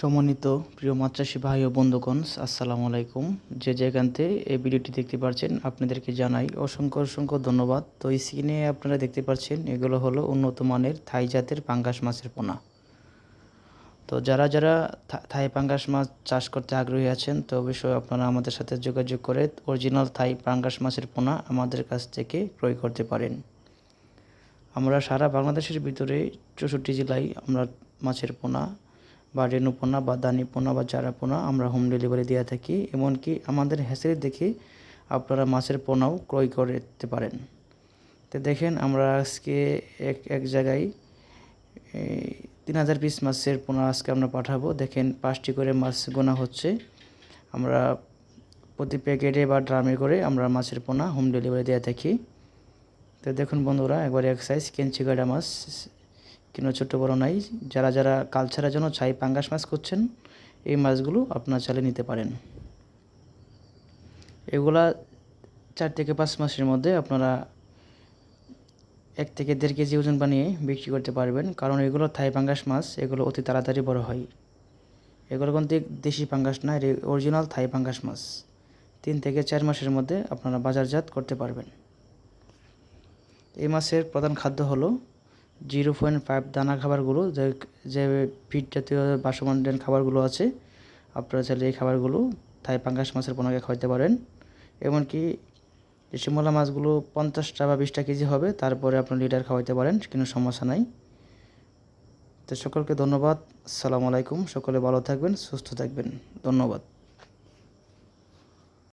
সমন্বিত প্রিয় মাছ চাষি ভাই ও বন্ধুগণ, আসসালামু আলাইকুম। যে যেখানতে এই ভিডিওটি দেখতে পাচ্ছেন আপনাদেরকে জানাই অসংখ্য অসংখ্য ধন্যবাদ। তো এই স্ক্রিনে আপনারা দেখতে পাচ্ছেন এগুলো হলো উন্নত মানের থাই জাতের পাঙ্গাস মাছের পোনা। তো যারা যারা থাই পাঙ্গাস মাছ চাষ করতে আগ্রহী আছেন, তো অবশ্যই আপনারা আমাদের সাথে যোগাযোগ করে অরিজিনাল থাই পাঙ্গাস মাছের পোনা আমাদের কাছ থেকে ক্রয় করতে পারেন। আমরা সারা বাংলাদেশের ভিতরে চৌষট্টি জেলায় আমরা মাছের পোনা বা রেণু পোনা বা দানি পোনা বা চারা পোনা আমরা হোম ডেলিভারি দিয়ে থাকি, এমনকি আমাদের হ্যাসের দেখে আপনারা মাছের পোনাও ক্রয় করতে পারেন। তো দেখেন আমরা আজকে এক এক জায়গায় তিন হাজার পিস মাছের পোনা আজকে আমরা পাঠাবো। দেখেন পাঁচটি করে মাছ গোনা হচ্ছে। আমরা প্রতি প্যাকেটে বা ড্রামে করে আমরা মাছের পোনা হোম ডেলিভারি দিয়ে থাকি। তো দেখুন বন্ধুরা, একবার এক সাইজ কেঞ্চি গাড়া মাছ কোনো ছোটো বড় নাই, যারা যারা কালচারের জন্য চাই পাঙ্গাস মাছ করছেন, এই মাছগুলো আপনারা চালিয়ে নিতে পারেন। এগুলা চার থেকে পাঁচ মাসের মধ্যে আপনারা এক থেকে দেড় কেজি ওজন বানিয়ে বিক্রি করতে পারবেন, কারণ এগুলো থাই পাঙ্গাস মাছ, এগুলো অতি তাড়াতাড়ি বড় হয়। এগুলো কিন্তু দেশি পাঙ্গাস না অরিজিনাল থাই পাঙ্গাস মাছ। তিন থেকে চার মাসের মধ্যে আপনারা বাজারজাত করতে পারবেন। এই মাছের প্রধান খাদ্য হলো জিরো পয়েন্ট ফাইভ দানা খাবারগুলো, যে যে ফিড জাতীয় বাসমান খাবারগুলো আছে, আপনারা চাইলে এই খাবারগুলো থাই পাঙ্গাস মাছের পোনাকে খাওয়াতে পারেন। এমনকি শিমলা মাছগুলো পঞ্চাশটা বা বিশটা কেজি হবে, তারপরে আপনি লিটার খাওয়াইতে পারেন, কোনো সমস্যা নাই। তো সকলকে ধন্যবাদ, আসসালামু আলাইকুম, সকলে ভালো থাকবেন, সুস্থ থাকবেন, ধন্যবাদ।